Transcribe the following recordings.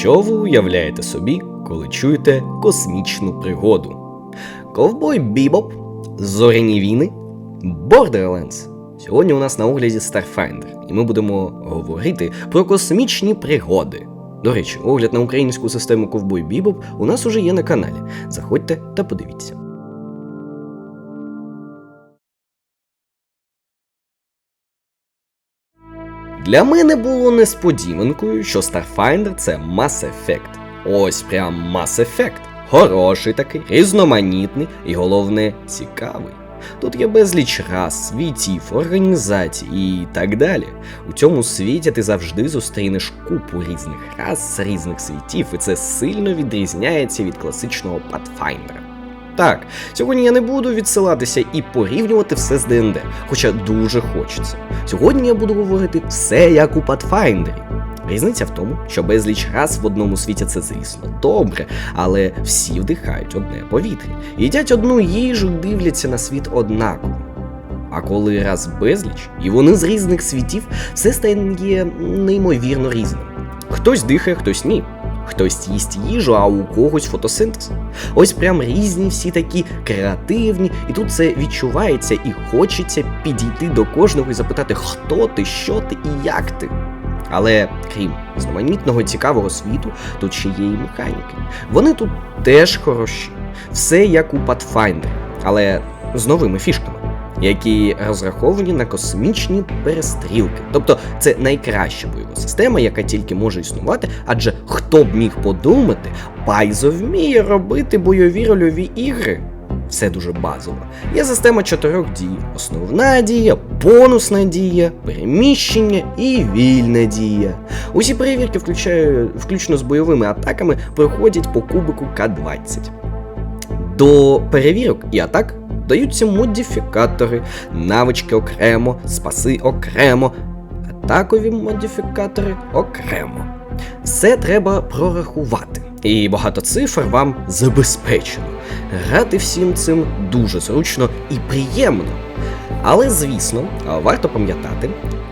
Що ви уявляєте собі, коли чуєте космічну пригоду? Ковбой Бібоп, Зоряні війни, Borderlands. Сьогодні у нас на огляді Starfinder, і ми будемо говорити про космічні пригоди. До речі, огляд на українську систему Ковбой Бібоп у нас уже є на каналі. Заходьте та подивіться. Для мене було несподіванкою, що Starfinder це Mass Effect. Ось прям Mass Effect. Хороший такий, різноманітний і головне цікавий. Тут є безліч рас, світів, організацій і так далі. У цьому світі ти завжди зустрінеш купу різних рас різних світів, і це сильно відрізняється від класичного Pathfinder. Так, сьогодні я не буду відсилатися і порівнювати все з ДНД, хоча дуже хочеться. Сьогодні я буду говорити все як у Pathfinder. Різниця в тому, що безліч рас в одному світі це, звісно, добре, але всі вдихають одне повітря, їдять одну їжу, дивляться на світ однаково. А коли раз безліч, і вони з різних світів, все стає неймовірно різним. Хтось дихає, хтось ні. Хтось їсть їжу, а у когось фотосинтез. Ось прям різні всі такі креативні, і тут це відчувається і хочеться підійти до кожного і запитати, хто ти, що ти і як ти. Але крім різноманітного цікавого світу, тут ще є і механіки. Вони тут теж хороші. Все як у Pathfinder, але з новими фішками, які розраховані на космічні перестрілки. Тобто це найкраща бойова система, яка тільки може існувати, адже хто б міг подумати, Пайзо вміє робити бойові рольові ігри. Все дуже базово. Є система чотирьох дій: основна дія, бонусна дія, переміщення і вільна дія. Усі перевірки, включно з бойовими атаками, проходять по кубику К-20. До перевірок і атак даються модифікатори, навички окремо, спаси окремо, атакові модифікатори окремо. Все треба прорахувати. І багато цифр вам забезпечено. Грати всім цим дуже зручно і приємно. Але, звісно, варто пам'ятати,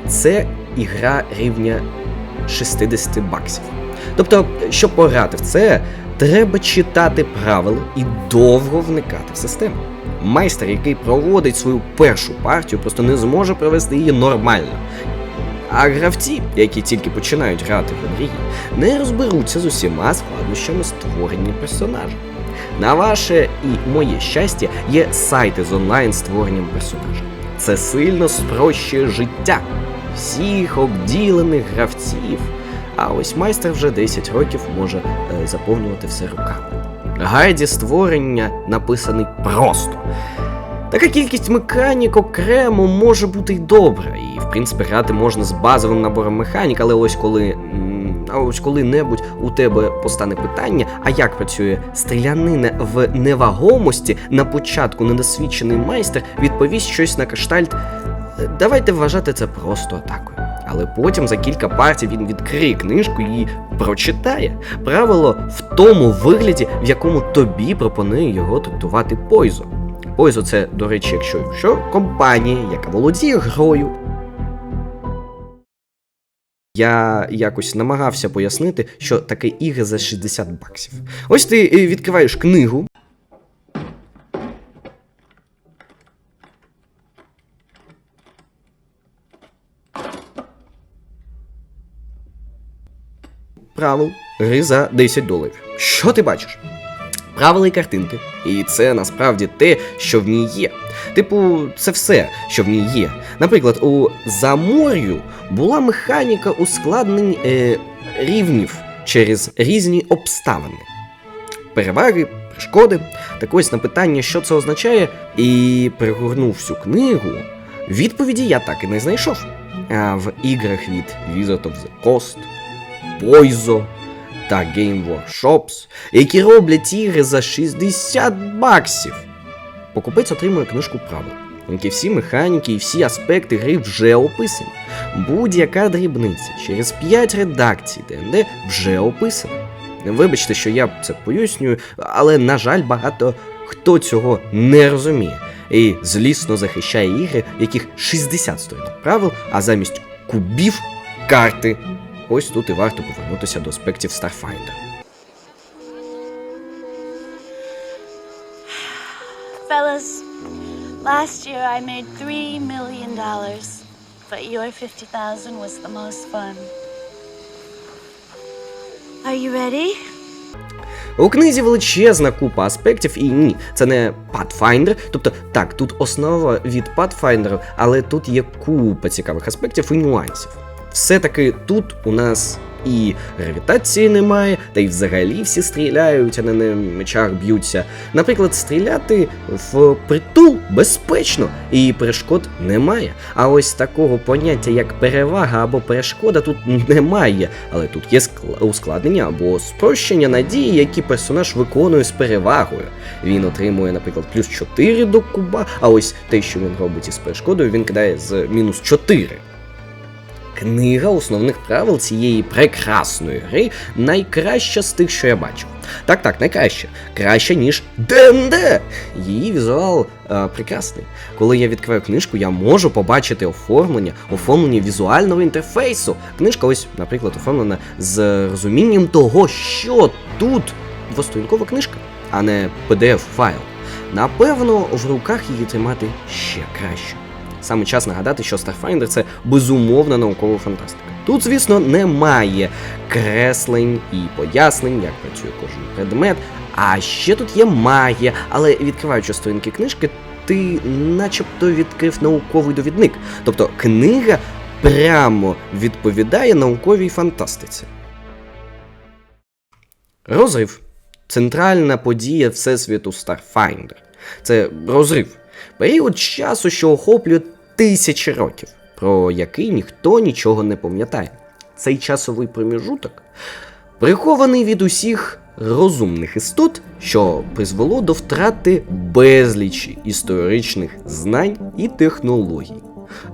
це ігра рівня 60 баксів. Тобто, щоб пограти в це, треба читати правила і довго вникати в систему. Майстер, який проводить свою першу партію, просто не зможе провести її нормально. А гравці, які тільки починають грати в грі, не розберуться з усіма складнощами створення персонажа. На ваше і моє щастя є сайти з онлайн створенням персонажа. Це сильно спрощує життя всіх обділених гравців. А ось майстер вже 10 років може е, заповнювати все руками. Гайді створення написаний просто. Така кількість механік окремо може бути й добра, і в принципі грати можна з базовим набором механік, але ось коли. А ось коли-небудь у тебе постане питання, а як працює стрілянина в невагомості, на початку недосвідчений майстер відповість щось на кштальт. Давайте вважати це просто атакою. Але потім за кілька партій він відкриє книжку і прочитає правило в тому вигляді, в якому тобі пропонує його трактувати Пойзо. Пойзо це, до речі, якщо що, компанія, яка володіє грою. Я якось намагався пояснити, що таке ігри за 60 баксів. Ось ти е, відкриваєш книгу. Правил гри за 10 доларів. Що ти бачиш? Правила і картинки. І це насправді те, що в ній є. Типу, це все, що в ній є. Наприклад, у Замор'ю була механіка ускладнень е, рівнів через різні обставини. Переваги, перешкоди. Так ось на питання, що це означає, і пригорнув всю книгу. Відповіді я так і не знайшов. А в іграх від Wizard of the Coast, Paizo та Game Workshops, які роблять ігри за 60 баксів. Покупець отримує книжку правил, в якій всі механіки і всі аспекти гри вже описані. Будь-яка дрібниця через 5 редакцій ДНД вже описана. Вибачте, що я це пояснюю, але, на жаль, багато хто цього не розуміє і злісно захищає ігри, яких 60 сторінок правил, а замість кубів карти ось тут і варто повернутися до аспектів Starfinder. Fellas, last year I made $3 million, but your 50,000 was the most fun. Are you ready? У книзі величезна купа аспектів, і ні, це не Pathfinder. Тобто, так, тут основа від Pathfinder, але тут є купа цікавих аспектів і нюансів. Все-таки тут у нас і гравітації немає, та й взагалі всі стріляють, а не на мечах б'ються. Наприклад, стріляти в притул безпечно, і перешкод немає. А ось такого поняття, як перевага або перешкода, тут немає. Але тут є скла- ускладнення або спрощення надії, які персонаж виконує з перевагою. Він отримує, наприклад, плюс 4 до куба, а ось те, що він робить із перешкодою, він кидає з мінус 4. Книга основних правил цієї прекрасної гри найкраща з тих, що я бачив. Так, так, найкраща. Краще, ніж ДНД. Її візуал е, прекрасний. Коли я відкриваю книжку, я можу побачити оформлення, оформлення візуального інтерфейсу. Книжка, ось, наприклад, оформлена з розумінням того, що тут двосторінкова книжка, а не PDF-файл. Напевно, в руках її тримати ще краще. Саме час нагадати, що Starfinder це безумовна наукова фантастика. Тут, звісно, немає креслень і пояснень, як працює кожен предмет. А ще тут є магія, але відкриваючи сторінки книжки, ти начебто відкрив науковий довідник. Тобто книга прямо відповідає науковій фантастиці. Розрив центральна подія Всесвіту Starfinder. Це розрив. Період часу, що охоплює тисячі років, про який ніхто нічого не пам'ятає. Цей часовий проміжуток прихований від усіх розумних істот, що призвело до втрати безлічі історичних знань і технологій.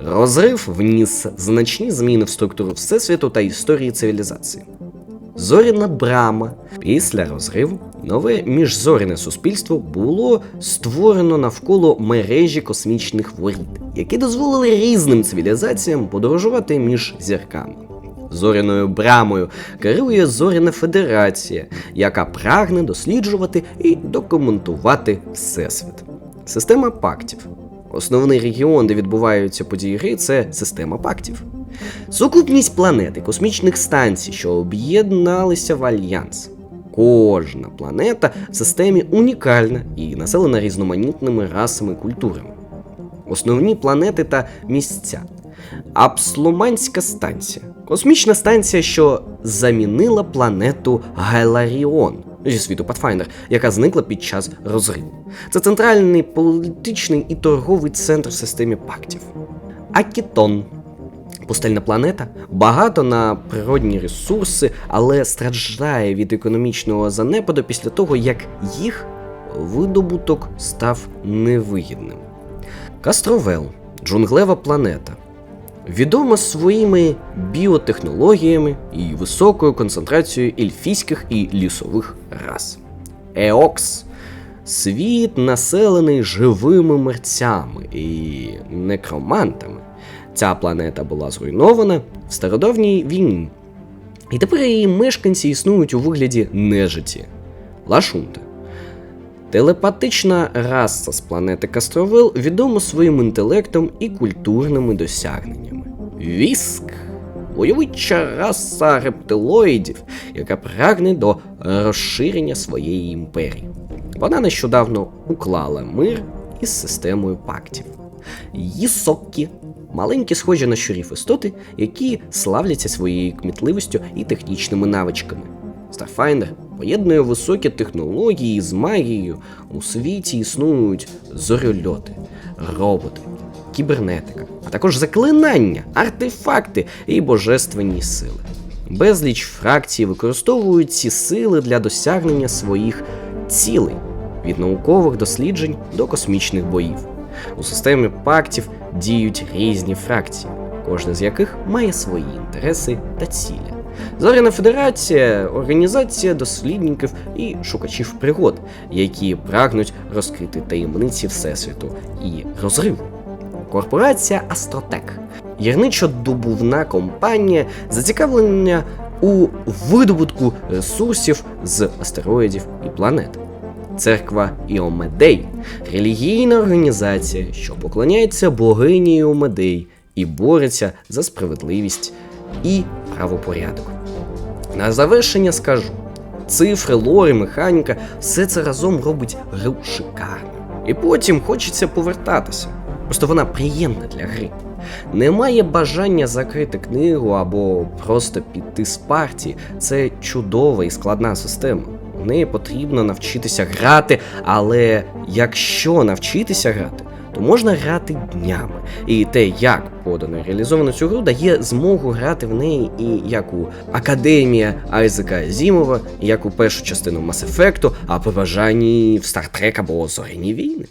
Розрив вніс значні зміни в структуру Всесвіту та історії цивілізації. Зоряна брама. Після розриву нове міжзоряне суспільство було створено навколо мережі космічних воріт, які дозволили різним цивілізаціям подорожувати між зірками. Зоряною брамою керує Зоряна Федерація, яка прагне досліджувати і документувати Всесвіт. Система пактів. Основний регіон, де відбуваються події гри, це система пактів. Сукупність планет і космічних станцій, що об'єдналися в альянс. Кожна планета в системі унікальна і населена різноманітними расами і культурами. Основні планети та місця. Апсломанська станція. Космічна станція, що замінила планету Геларіон зі світу Pathfinder, яка зникла під час розриву. Це центральний політичний і торговий центр в системі пактів. Акітон. Пустельна планета багато на природні ресурси, але страждає від економічного занепаду після того, як їх видобуток став невигідним. Кастровел джунглева планета. Відома своїми біотехнологіями і високою концентрацією ельфійських і лісових рас. Еокс світ населений живими мерцями і некромантами. Ця планета була зруйнована в стародавній війні. І тепер її мешканці існують у вигляді нежиті Лашунта. Телепатична раса з планети Кастровел відома своїм інтелектом і культурними досягненнями. Віск войовича раса рептилоїдів, яка прагне до розширення своєї імперії. Вона нещодавно уклала мир із системою пактів. Їсоккі маленькі схожі на щурів істоти, які славляться своєю кмітливістю і технічними навичками. Starfinder поєднує високі технології з магією. У світі існують зорьольоти, роботи, кібернетика, а також заклинання, артефакти і божественні сили. Безліч фракцій використовують ці сили для досягнення своїх цілей від наукових досліджень до космічних боїв. У системі пактів діють різні фракції, кожна з яких має свої інтереси та цілі. Зоряна Федерація організація дослідників і шукачів пригод, які прагнуть розкрити таємниці Всесвіту і розриву. Корпорація Астротек гірничо-добувна компанія зацікавлення у видобутку ресурсів з астероїдів і планет. Церква Іомедей релігійна організація, що поклоняється богині Іомедей і бореться за справедливість і правопорядок. На завершення скажу: цифри, лори, механіка, все це разом робить гру шикарно. І потім хочеться повертатися. Просто вона приємна для гри. Немає бажання закрити книгу або просто піти з партії. Це чудова і складна система. В неї потрібно навчитися грати, але якщо навчитися грати, то можна грати днями. І те, як подано реалізовано цю гру, дає змогу грати в неї і як у Академія Айзека Зімова, як у першу частину Mass Effect, а по бажанні в Star Trek або Зоряні війни.